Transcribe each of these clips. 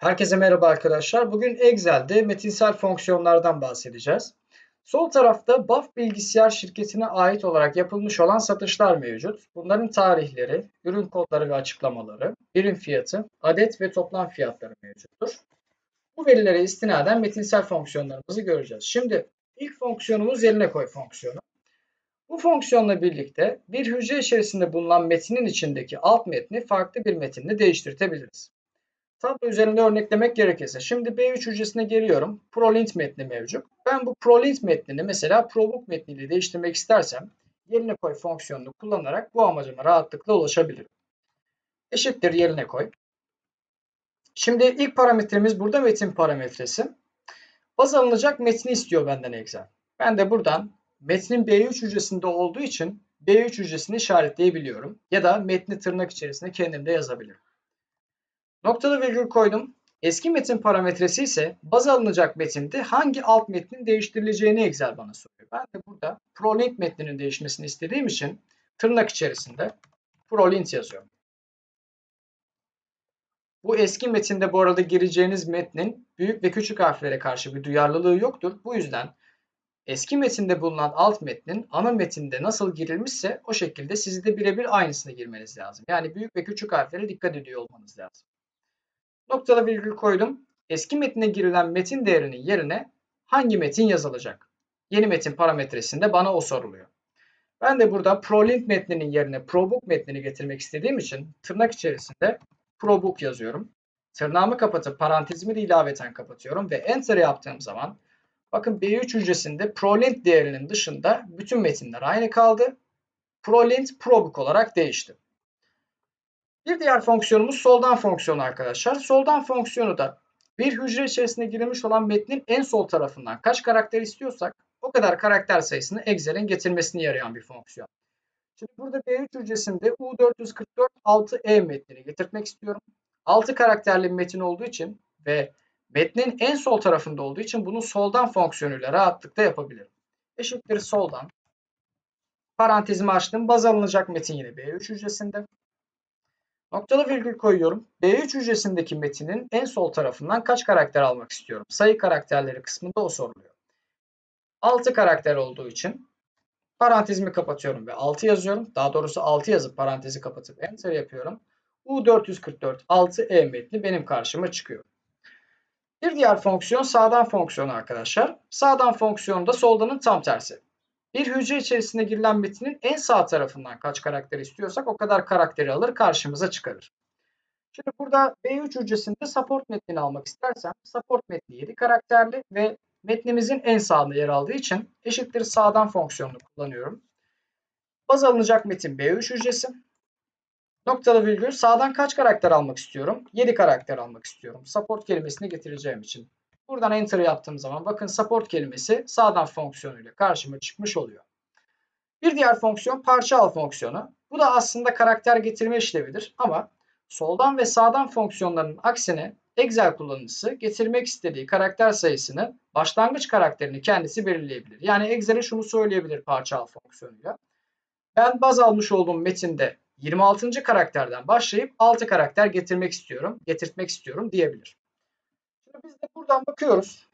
Herkese merhaba arkadaşlar. Bugün Excel'de metinsel fonksiyonlardan bahsedeceğiz. Sol tarafta BAF Bilgisayar şirketine ait olarak yapılmış olan satışlar mevcut. Bunların tarihleri, ürün kodları ve açıklamaları, birim fiyatı, adet ve toplam fiyatları mevcuttur. Bu verilere istinaden metinsel fonksiyonlarımızı göreceğiz. Şimdi ilk fonksiyonumuz yerine koy fonksiyonu. Bu fonksiyonla birlikte bir hücre içerisinde bulunan metinin içindeki alt metni farklı bir metinle değiştirtebiliriz. Tablo üzerinde örneklemek gerekirse şimdi B3 hücresine geliyorum. Prolint metni mevcut. Ben bu prolint metnini mesela probook metniyle değiştirmek istersem yerine koy fonksiyonunu kullanarak bu amacıma rahatlıkla ulaşabilirim. Eşittir yerine koy. Şimdi ilk parametremiz burada metin parametresi. Baz alınacak metni istiyor benden Excel. Ben de buradan metnin B3 hücresinde olduğu için B3 hücresini işaretleyebiliyorum. Ya da metni tırnak içerisinde kendim de yazabilirim. Noktalı virgül koydum. Eski metin parametresi ise baz alınacak metinde hangi alt metnin değiştirileceğini Excel bana soruyor. Ben de burada prolint metninin değişmesini istediğim için tırnak içerisinde prolint yazıyorum. Bu eski metinde bu arada gireceğiniz metnin büyük ve küçük harflere karşı bir duyarlılığı yoktur. Bu yüzden eski metinde bulunan alt metnin ana metinde nasıl girilmişse o şekilde siz de birebir aynısını girmeniz lazım. Yani büyük ve küçük harflere dikkat ediyor olmanız lazım. Noktalı virgül koydum. Eski metine girilen metin değerinin yerine hangi metin yazılacak? Yeni metin parametresinde bana o soruluyor. Ben de burada prolint metninin yerine probook metnini getirmek istediğim için tırnak içerisinde probook yazıyorum. Tırnağımı kapatıp parantezimi de ilaveten kapatıyorum ve enter yaptığım zaman bakın B3 hücresinde prolint değerinin dışında bütün metinler aynı kaldı. Prolint probook olarak değişti. Bir diğer fonksiyonumuz soldan fonksiyonu arkadaşlar. Soldan fonksiyonu da bir hücre içerisinde girilmiş olan metnin en sol tarafından kaç karakter istiyorsak o kadar karakter sayısını Excel'in getirmesini yarayan bir fonksiyon. Şimdi burada B3 hücresinde U444 6E metnini getirmek istiyorum. 6 karakterli bir metin olduğu için ve metnin en sol tarafında olduğu için bunu soldan fonksiyonuyla rahatlıkla yapabilirim. Eşittir soldan. Parantezimi açtım. Baz alınacak metin yine B3 hücresinde. Noktalı virgül koyuyorum. B3 hücresindeki metinin en sol tarafından kaç karakter almak istiyorum? Sayı karakterleri kısmında o soruluyor. 6 karakter olduğu için parantezimi kapatıyorum ve 6 yazıyorum. Daha doğrusu 6 yazıp parantezi kapatıp enter yapıyorum. U444 6E metni benim karşıma çıkıyor. Bir diğer fonksiyon sağdan fonksiyonu arkadaşlar. Sağdan fonksiyonu da soldanın tam tersi. Bir hücre içerisinde girilen metinin en sağ tarafından kaç karakter istiyorsak o kadar karakteri alır karşımıza çıkarır. Şimdi burada B3 hücresinde support metnini almak istersem support metni 7 karakterli ve metnimizin en sağında yer aldığı için eşittir sağdan fonksiyonunu kullanıyorum. Baz alınacak metin B3 hücresi. Noktalı virgül sağdan kaç karakter almak istiyorum? 7 karakter almak istiyorum. Support kelimesini getireceğim için. Buradan enter yaptığım zaman bakın support kelimesi sağdan fonksiyonuyla karşıma çıkmış oluyor. Bir diğer fonksiyon parça al fonksiyonu. Bu da aslında karakter getirme işlevidir ama soldan ve sağdan fonksiyonların aksine Excel kullanıcısı getirmek istediği karakter sayısını başlangıç karakterini kendisi belirleyebilir. Yani Excel'e şunu söyleyebilir parça al fonksiyonuyla. Ben baz almış olduğum metinde 26. karakterden başlayıp 6 karakter getirmek istiyorum, getirtmek istiyorum diyebilir. Şimdi biz de buradan bakıyoruz.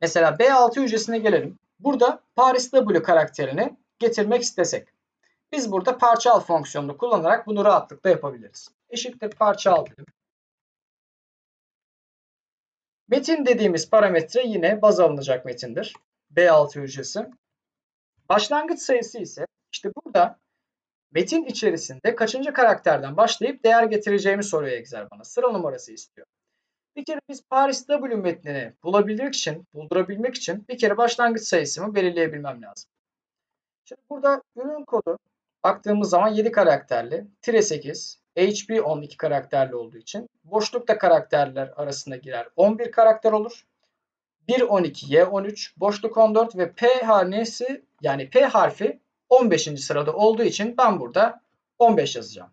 Mesela B6 hücresine gelelim. Burada Paris W karakterini getirmek istesek. Biz burada parça al fonksiyonunu kullanarak bunu rahatlıkla yapabiliriz. Eşittir parça al dedim. Metin dediğimiz parametre yine baz alınacak metindir. B6 hücresi. Başlangıç sayısı ise işte burada metin içerisinde kaçıncı karakterden başlayıp değer getireceğimi soruyor Excel bana. Sıra numarası istiyor. Bir kere biz Paris W metnini bulabilmek için, buldurabilmek için bir kere başlangıç sayısımı belirleyebilmem lazım. Şimdi burada ürün kodu baktığımız zaman 7 karakterli, tire 8, HB 12 karakterli olduğu için boşlukta karakterler arasında girer 11 karakter olur. 1 12 Y 13, boşluk 14 ve P hanesi yani P harfi 15. sırada olduğu için ben burada 15 yazacağım.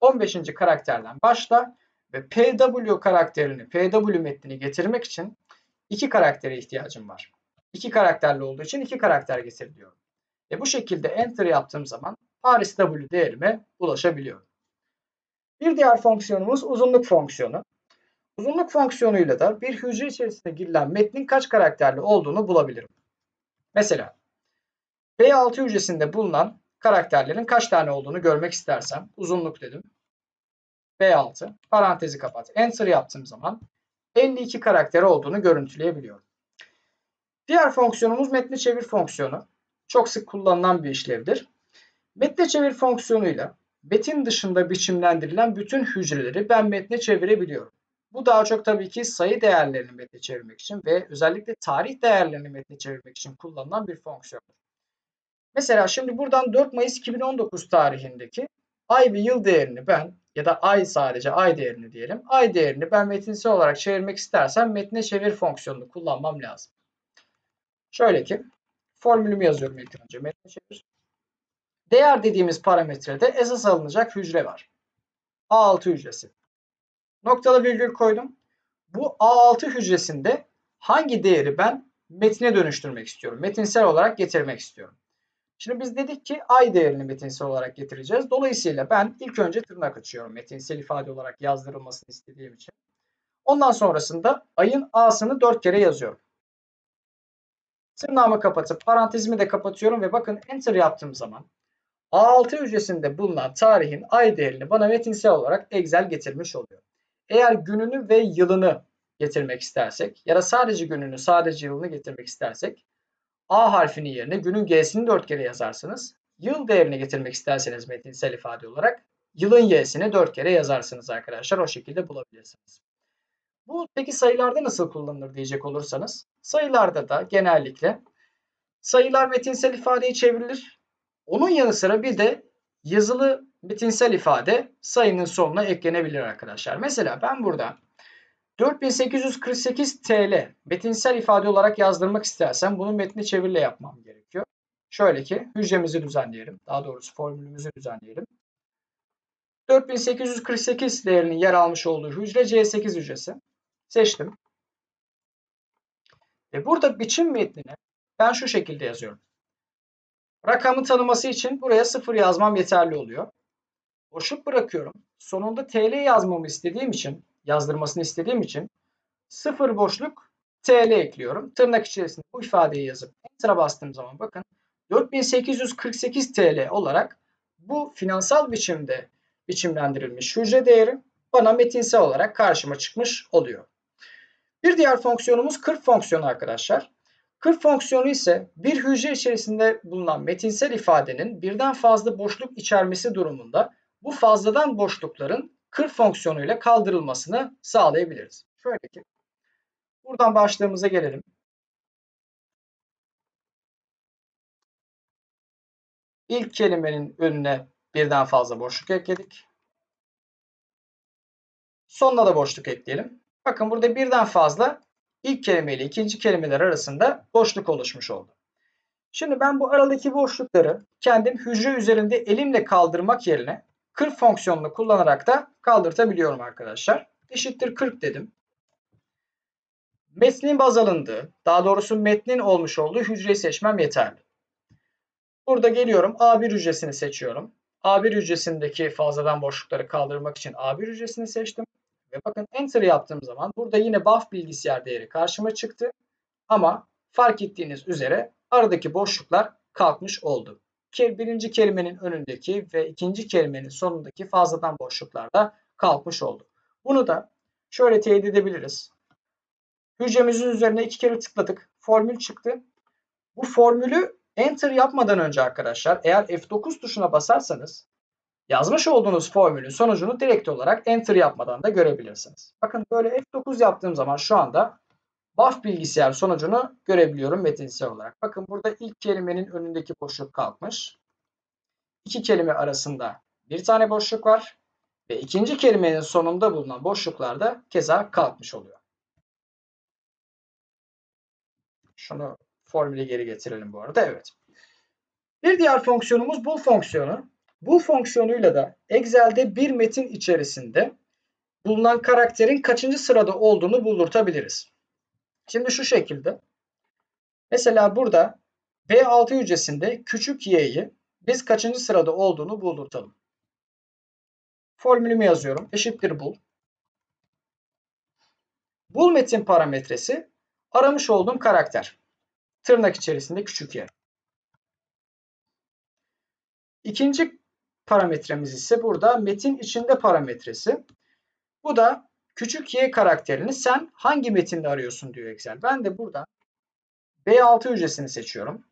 15. karakterden başla ve PW karakterini, PW metnini getirmek için iki karaktere ihtiyacım var. İki karakterli olduğu için iki karakter getir diyorum. Ve bu şekilde enter yaptığım zaman Paris W değerime ulaşabiliyorum. Bir diğer fonksiyonumuz uzunluk fonksiyonu. Uzunluk fonksiyonuyla da bir hücre içerisinde girilen metnin kaç karakterli olduğunu bulabilirim. Mesela B6 hücresinde bulunan karakterlerin kaç tane olduğunu görmek istersem uzunluk dedim. B6 parantezi kapat. Enter yaptığım zaman 52 karakteri olduğunu görüntüleyebiliyorum. Diğer fonksiyonumuz metni çevir fonksiyonu. Çok sık kullanılan bir işlevdir. Metne çevir fonksiyonuyla metin dışında biçimlendirilen bütün hücreleri ben metne çevirebiliyorum. Bu daha çok tabii ki sayı değerlerini metne çevirmek için ve özellikle tarih değerlerini metne çevirmek için kullanılan bir fonksiyondur. Mesela şimdi buradan 4 Mayıs 2019 tarihindeki ay ve yıl değerini ben ya da ay sadece ay değerini diyelim. Ay değerini ben metinsel olarak çevirmek istersem metne çevir fonksiyonunu kullanmam lazım. Şöyle ki formülümü yazıyorum ilk önce metne çevir. Değer dediğimiz parametrede esas alınacak hücre var. A6 hücresi. Noktalı virgül koydum. Bu A6 hücresinde hangi değeri ben metine dönüştürmek istiyorum? Metinsel olarak getirmek istiyorum. Şimdi biz dedik ki ay değerini metinsel olarak getireceğiz. Dolayısıyla ben ilk önce tırnak açıyorum metinsel ifade olarak yazdırılmasını istediğim için. Ondan sonrasında ayın a'sını 4 kere yazıyorum. Tırnağımı kapatıp parantezimi de kapatıyorum ve bakın enter yaptığım zaman A6 hücresinde bulunan tarihin ay değerini bana metinsel olarak Excel getirmiş oluyor. Eğer gününü ve yılını getirmek istersek ya da sadece gününü sadece yılını getirmek istersek A harfinin yerine günün G'sini 4 kere yazarsınız. Yıl değerini getirmek isterseniz metinsel ifade olarak yılın Y'sini 4 kere yazarsınız arkadaşlar. O şekilde bulabilirsiniz. Bu peki sayılarda nasıl kullanılır diyecek olursanız sayılarda da genellikle sayılar metinsel ifadeye çevrilir. Onun yanı sıra bir de yazılı metinsel ifade sayının sonuna eklenebilir arkadaşlar. Mesela ben burada 4848 TL metinsel ifade olarak yazdırmak istersem bunu metni çevirle yapmam gerekiyor. Şöyle ki hücremizi düzenleyelim. Daha doğrusu formülümüzü düzenleyelim. 4848 değerinin yer almış olduğu hücre C8 hücresi. Seçtim. Ve burada biçim metnine ben şu şekilde yazıyorum. Rakamı tanıması için buraya 0 yazmam yeterli oluyor. Boşluk bırakıyorum. Sonunda TL yazmamı istediğim için, yazdırmasını istediğim için 0 boşluk TL ekliyorum. Tırnak içerisinde bu ifadeyi yazıp Enter'a bastığım zaman bakın 4848 TL olarak bu finansal biçimde biçimlendirilmiş hücre değeri bana metinsel olarak karşıma çıkmış oluyor. Bir diğer fonksiyonumuz 40 fonksiyonu arkadaşlar. 40 fonksiyonu ise bir hücre içerisinde bulunan metinsel ifadenin birden fazla boşluk içermesi durumunda bu fazladan boşlukların 40 fonksiyonuyla kaldırılmasını sağlayabiliriz. Şöyle ki buradan başlığımıza gelelim. İlk kelimenin önüne birden fazla boşluk ekledik. Sonuna da boşluk ekleyelim. Bakın burada birden fazla ilk kelime ile ikinci kelimeler arasında boşluk oluşmuş oldu. Şimdi ben bu aradaki boşlukları kendim hücre üzerinde elimle kaldırmak yerine 40 fonksiyonunu kullanarak da kaldırtabiliyorum arkadaşlar. Eşittir 40 dedim. Metnin baz alındığı, daha doğrusu metnin olmuş olduğu hücreyi seçmem yeterli. Burada geliyorum A1 hücresini seçiyorum. A1 hücresindeki fazladan boşlukları kaldırmak için A1 hücresini seçtim. Ve bakın enter yaptığım zaman burada yine buff bilgisayar değeri karşıma çıktı. Ama fark ettiğiniz üzere aradaki boşluklar kalkmış oldu. Birinci kelimenin önündeki ve ikinci kelimenin sonundaki fazladan boşluklar da kalkmış oldu. Bunu da şöyle teyit edebiliriz. Hücremizin üzerine iki kere tıkladık. Formül çıktı. Bu formülü enter yapmadan önce arkadaşlar eğer F9 tuşuna basarsanız yazmış olduğunuz formülün sonucunu direkt olarak enter yapmadan da görebilirsiniz. Bakın böyle F9 yaptığım zaman şu anda buff bilgisayar sonucunu görebiliyorum metinsel olarak. Bakın burada ilk kelimenin önündeki boşluk kalkmış. İki kelime arasında bir tane boşluk var. Ve ikinci kelimenin sonunda bulunan boşluklar da keza kalkmış oluyor. Şunu formüle geri getirelim bu arada. Evet. Bir diğer fonksiyonumuz bu fonksiyonu. Bu fonksiyonuyla da Excel'de bir metin içerisinde bulunan karakterin kaçıncı sırada olduğunu buldurtabiliriz. Şimdi şu şekilde. Mesela burada B6 hücresinde küçük y'yi biz kaçıncı sırada olduğunu buldurtalım. Formülümü yazıyorum. Eşittir bul. Bul metin parametresi aramış olduğum karakter. Tırnak içerisinde küçük y. İkinci parametremiz ise burada metin içinde parametresi. Bu da küçük y karakterini sen hangi metinde arıyorsun diyor Excel. Ben de burada B6 hücresini seçiyorum.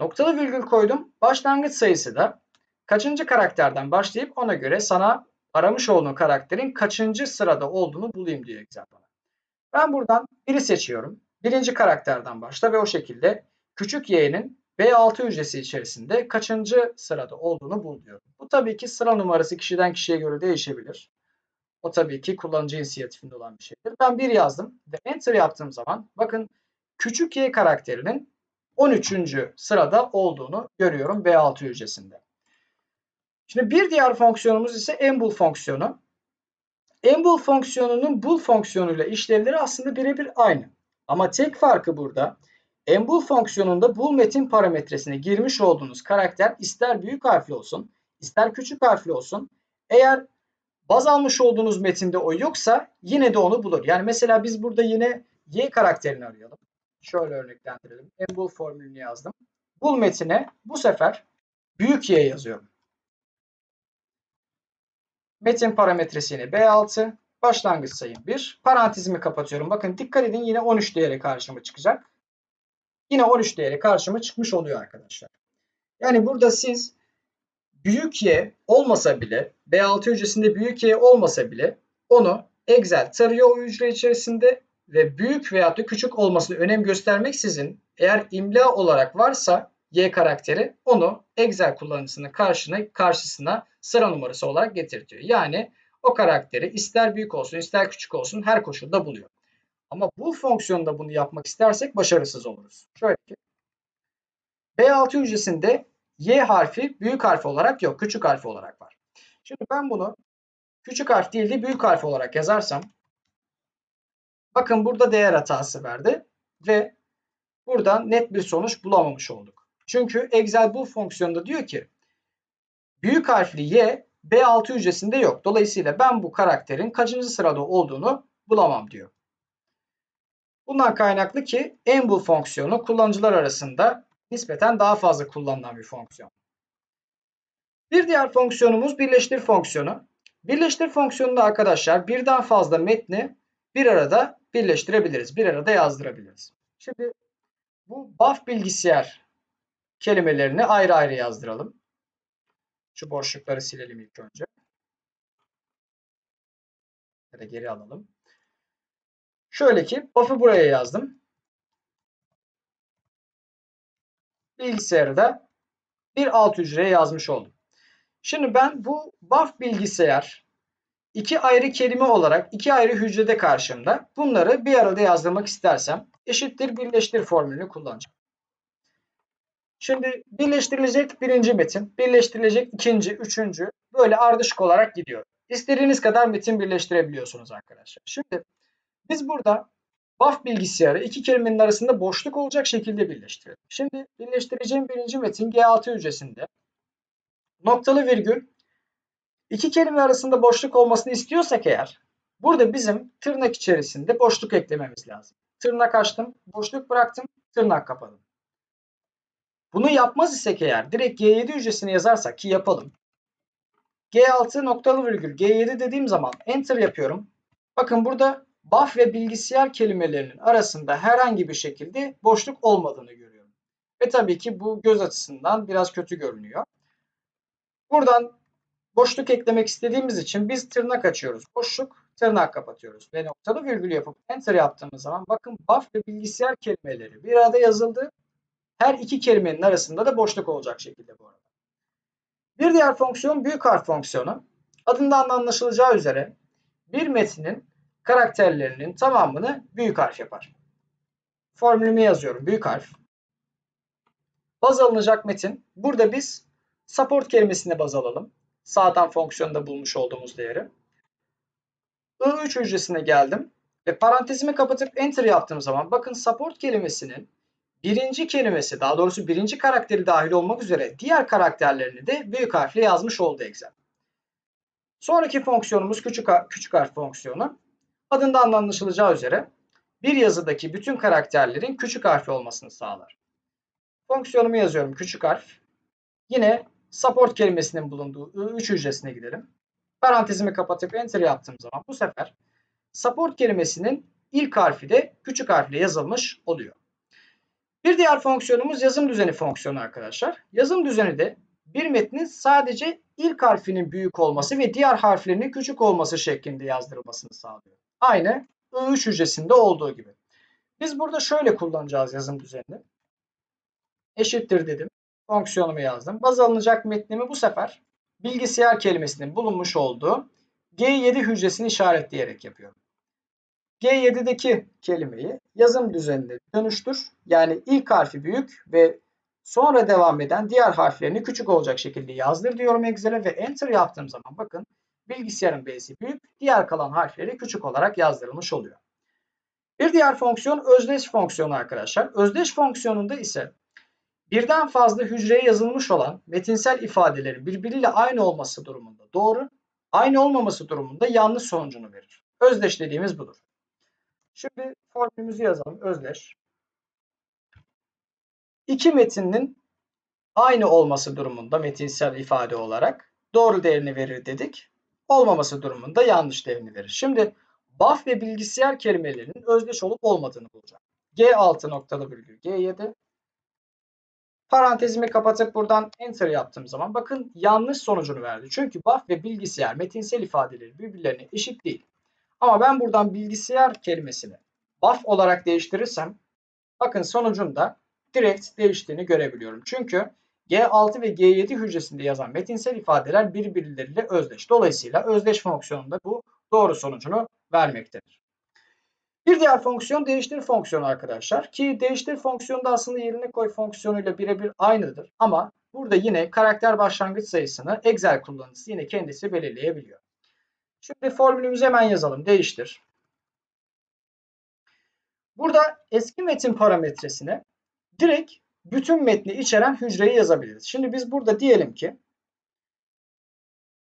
Noktalı virgül koydum. Başlangıç sayısı da kaçıncı karakterden başlayıp ona göre sana aramış olduğun karakterin kaçıncı sırada olduğunu bulayım diyor Excel bana. Ben buradan biri seçiyorum. Birinci karakterden başla ve o şekilde küçük y'nin B6 hücresi içerisinde kaçıncı sırada olduğunu bul diyor. Bu tabii ki sıra numarası kişiden kişiye göre değişebilir. O tabii ki kullanıcı inisiyatifinde olan bir şeydir. Ben bir yazdım ve enter yaptığım zaman bakın küçük y karakterinin 13. sırada olduğunu görüyorum B6 hücresinde. Şimdi bir diğer fonksiyonumuz ise embul fonksiyonu. Embul fonksiyonunun bul fonksiyonuyla işlevleri aslında birebir aynı. Ama tek farkı burada embul fonksiyonunda bul metin parametresine girmiş olduğunuz karakter ister büyük harfli olsun, ister küçük harfli olsun. Eğer baz almış olduğunuz metinde o yoksa yine de onu bulur. Yani mesela biz burada yine y karakterini arayalım. Şöyle örneklendirelim. Embul formülünü yazdım. Bul metine bu sefer büyük y yazıyorum. Metin parametresi yine B6. Başlangıç sayım 1. Parantezimi kapatıyorum. Bakın dikkat edin yine 13 değeri karşıma çıkacak. Yine 13 değeri karşıma çıkmış oluyor arkadaşlar. Yani burada siz büyük Y olmasa bile B6 hücresinde büyük Y olmasa bile onu Excel tarıyor o hücre içerisinde ve büyük veya da küçük olmasını önem göstermeksizin eğer imla olarak varsa Y karakteri onu Excel kullanıcısının karşına, karşısına sıra numarası olarak getirtiyor. Yani o karakteri ister büyük olsun ister küçük olsun her koşulda buluyor. Ama bu fonksiyonda bunu yapmak istersek başarısız oluruz. Şöyle ki B6 hücresinde Y harfi büyük harf olarak yok. Küçük harf olarak var. Şimdi ben bunu küçük harf değil de büyük harf olarak yazarsam bakın burada değer hatası verdi ve buradan net bir sonuç bulamamış olduk. Çünkü Excel bu fonksiyonda diyor ki büyük harfli Y B6 hücresinde yok. Dolayısıyla ben bu karakterin kaçıncı sırada olduğunu bulamam diyor. Bundan kaynaklı ki enable fonksiyonu kullanıcılar arasında nispeten daha fazla kullanılan bir fonksiyon. Bir diğer fonksiyonumuz birleştir fonksiyonu. Birleştir fonksiyonunda arkadaşlar birden fazla metni bir arada birleştirebiliriz. Bir arada yazdırabiliriz. Şimdi bu buff bilgisayar kelimelerini ayrı ayrı yazdıralım. Şu boşlukları silelim ilk önce. Ya da geri alalım. Şöyle ki buff'ı buraya yazdım. Bilgisayarı da bir alt hücreye yazmış oldum. Şimdi ben bu buff bilgisayar iki ayrı kelime olarak iki ayrı hücrede karşımda. Bunları bir arada yazdırmak istersem eşittir birleştir formülünü kullanacağım. Şimdi birleştirilecek birinci metin, birleştirilecek ikinci, üçüncü böyle ardışık olarak gidiyor. İstediğiniz kadar metin birleştirebiliyorsunuz arkadaşlar. Şimdi biz burada buff bilgisayarı iki kelimenin arasında boşluk olacak şekilde birleştirelim. Şimdi birleştireceğim birinci metin G6 hücresinde noktalı virgül iki kelime arasında boşluk olmasını istiyorsak eğer burada bizim tırnak içerisinde boşluk eklememiz lazım. Tırnak açtım, boşluk bıraktım, tırnak kapadım. Bunu yapmaz isek eğer direkt G7 hücresini yazarsak ki yapalım. G6 noktalı virgül G7 dediğim zaman enter yapıyorum. Bakın burada buff ve bilgisayar kelimelerinin arasında herhangi bir şekilde boşluk olmadığını görüyorum. Ve tabii ki bu göz açısından biraz kötü görünüyor. Buradan boşluk eklemek istediğimiz için biz tırnak açıyoruz. Boşluk, tırnak kapatıyoruz. Ve noktalı virgül yapıp enter yaptığımız zaman bakın buff ve bilgisayar kelimeleri bir arada yazıldı her iki kelimenin arasında da boşluk olacak şekilde bu arada. Bir diğer fonksiyon büyük harf fonksiyonu. Adından da anlaşılacağı üzere bir metnin karakterlerinin tamamını büyük harf yapar. Formülümü yazıyorum büyük harf. Baz alınacak metin. Burada biz support kelimesine baz alalım. Sağdan fonksiyonda bulmuş olduğumuz değeri. I3 hücresine geldim ve parantezimi kapatıp enter yaptığım zaman bakın support kelimesinin birinci kelimesi daha doğrusu birinci karakteri dahil olmak üzere diğer karakterlerini de büyük harfle yazmış oldu Excel. Sonraki fonksiyonumuz küçük, küçük harf fonksiyonu. Adından da anlaşılacağı üzere bir yazıdaki bütün karakterlerin küçük harfi olmasını sağlar. Fonksiyonumu yazıyorum küçük harf. Yine support kelimesinin bulunduğu I3 hücresine gidelim. Parantezimi kapatıp enter yaptığım zaman bu sefer support kelimesinin ilk harfi de küçük harfle yazılmış oluyor. Bir diğer fonksiyonumuz yazım düzeni fonksiyonu arkadaşlar. Yazım düzeni de bir metnin sadece ilk harfinin büyük olması ve diğer harflerinin küçük olması şeklinde yazdırılmasını sağlıyor. Aynı I3 hücresinde olduğu gibi. Biz burada şöyle kullanacağız yazım düzenini. Eşittir dedim. Fonksiyonumu yazdım. Baz alınacak metnimi bu sefer bilgisayar kelimesinin bulunmuş olduğu G7 hücresini işaretleyerek yapıyorum. G7'deki kelimeyi yazım düzenine dönüştür. Yani ilk harfi büyük ve sonra devam eden diğer harflerini küçük olacak şekilde yazdır diyorum Excel'e ve Enter yaptığım zaman bakın bilgisayarın B'si büyük, diğer kalan harfleri küçük olarak yazdırılmış oluyor. Bir diğer fonksiyon özdeş fonksiyonu arkadaşlar. Özdeş fonksiyonunda ise birden fazla hücreye yazılmış olan metinsel ifadelerin birbiriyle aynı olması durumunda doğru, aynı olmaması durumunda yanlış sonucunu verir. Özdeş dediğimiz budur. Şimdi formülümüzü yazalım. Özdeş. İki metinin aynı olması durumunda metinsel ifade olarak doğru değerini verir dedik. Olmaması durumunda yanlış değerini verir. Şimdi buff ve bilgisayar kelimelerinin özdeş olup olmadığını bulacağım. G6 noktalı virgül G7 Parantezimi kapatıp buradan enter yaptığım zaman bakın yanlış sonucunu verdi. Çünkü buff ve bilgisayar metinsel ifadeleri birbirlerine eşit değil. Ama ben buradan bilgisayar kelimesini buff olarak değiştirirsem bakın sonucunda direkt değiştiğini görebiliyorum. Çünkü G6 ve G7 hücresinde yazan metinsel ifadeler birbirleriyle özdeş. Dolayısıyla özdeş fonksiyonunda bu doğru sonucunu vermektedir. Bir diğer fonksiyon değiştir fonksiyonu arkadaşlar. Ki değiştir fonksiyonu da aslında yerine koy fonksiyonuyla birebir aynıdır. Ama burada yine karakter başlangıç sayısını Excel kullanıcısı yine kendisi belirleyebiliyor. Şimdi formülümüzü hemen yazalım. Değiştir. Burada eski metin parametresine direkt bütün metni içeren hücreyi yazabiliriz. Şimdi biz burada diyelim ki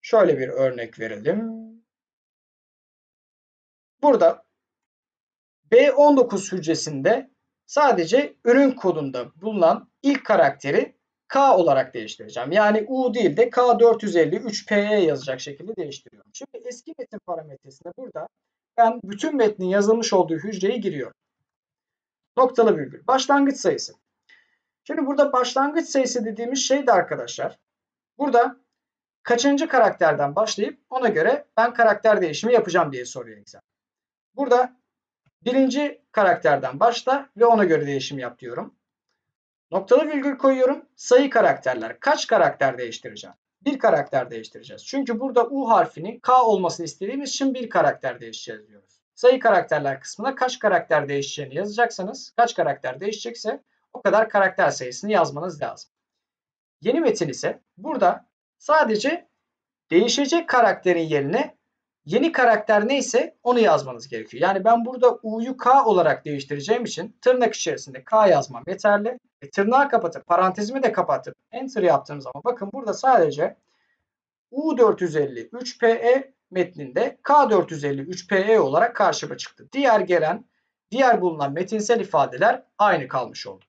şöyle bir örnek verelim. Burada B19 hücresinde sadece ürün kodunda bulunan ilk karakteri K olarak değiştireceğim. Yani U değil de K453PE yazacak şekilde değiştiriyorum. Şimdi eski metin parametresinde burada ben bütün metnin yazılmış olduğu hücreyi giriyorum. Noktalı virgül. Başlangıç sayısı. Şimdi burada başlangıç sayısı dediğimiz şey de arkadaşlar. Burada kaçıncı karakterden başlayıp ona göre ben karakter değişimi yapacağım diye soruyor Excel. Burada birinci karakterden başla ve ona göre değişim yap diyorum. Noktalı virgül koyuyorum. Sayı karakterler. Kaç karakter değiştireceğim? Bir karakter değiştireceğiz. Çünkü burada U harfini K olmasını istediğimiz için bir karakter değişeceğiz diyoruz. Sayı karakterler kısmına kaç karakter değişeceğini yazacaksanız, kaç karakter değişecekse o kadar karakter sayısını yazmanız lazım. Yeni metin ise burada sadece değişecek karakterin yerine yeni karakter neyse onu yazmanız gerekiyor. Yani ben burada U'yu K olarak değiştireceğim için tırnak içerisinde K yazmam yeterli. E, tırnağı kapatıp parantezimi de kapatıp enter yaptığım zaman bakın burada sadece U450 3PE metninde K450 3PE olarak karşıma çıktı. Diğer gelen, diğer bulunan metinsel ifadeler aynı kalmış oldu.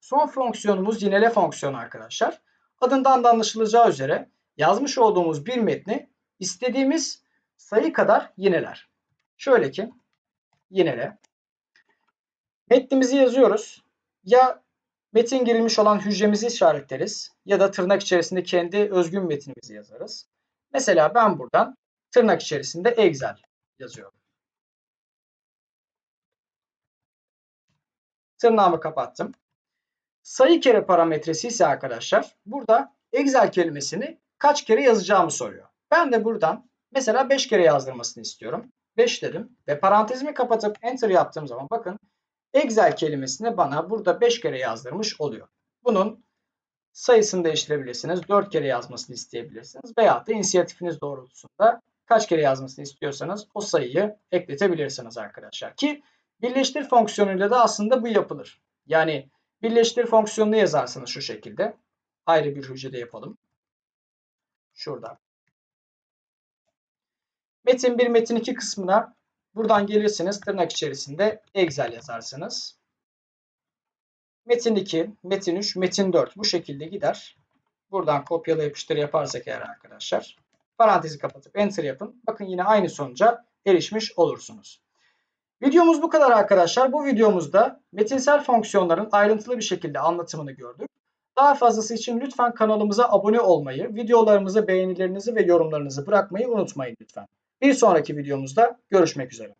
Son fonksiyonumuz yinele fonksiyonu arkadaşlar. Adından da anlaşılacağı üzere yazmış olduğumuz bir metni istediğimiz sayı kadar yineler. Şöyle ki yinele. Metnimizi yazıyoruz. Ya metin girilmiş olan hücremizi işaretleriz ya da tırnak içerisinde kendi özgün metnimizi yazarız. Mesela ben buradan tırnak içerisinde Excel yazıyorum. Tırnağımı kapattım. Sayı kere parametresi ise arkadaşlar burada Excel kelimesini kaç kere yazacağımı soruyor. Ben de buradan mesela 5 kere yazdırmasını istiyorum. 5 dedim ve parantezimi kapatıp enter yaptığım zaman bakın Excel kelimesini bana burada 5 kere yazdırmış oluyor. Bunun sayısını değiştirebilirsiniz. 4 kere yazmasını isteyebilirsiniz. Veya da inisiyatifiniz doğrultusunda kaç kere yazmasını istiyorsanız o sayıyı ekletebilirsiniz arkadaşlar. Ki birleştir fonksiyonuyla da aslında bu yapılır. Yani birleştir fonksiyonunu yazarsınız şu şekilde. Ayrı bir hücrede yapalım. Şurada. Metin 1, metin 2 kısmına Buradan gelirsiniz tırnak içerisinde Excel yazarsınız. Metin 2, Metin 3, Metin 4 bu şekilde gider. Buradan kopyala yapıştır yaparsak eğer arkadaşlar. Parantezi kapatıp enter yapın. Bakın yine aynı sonuca erişmiş olursunuz. Videomuz bu kadar arkadaşlar. Bu videomuzda metinsel fonksiyonların ayrıntılı bir şekilde anlatımını gördük. Daha fazlası için lütfen kanalımıza abone olmayı, videolarımıza beğenilerinizi ve yorumlarınızı bırakmayı unutmayın lütfen. Bir sonraki videomuzda görüşmek üzere.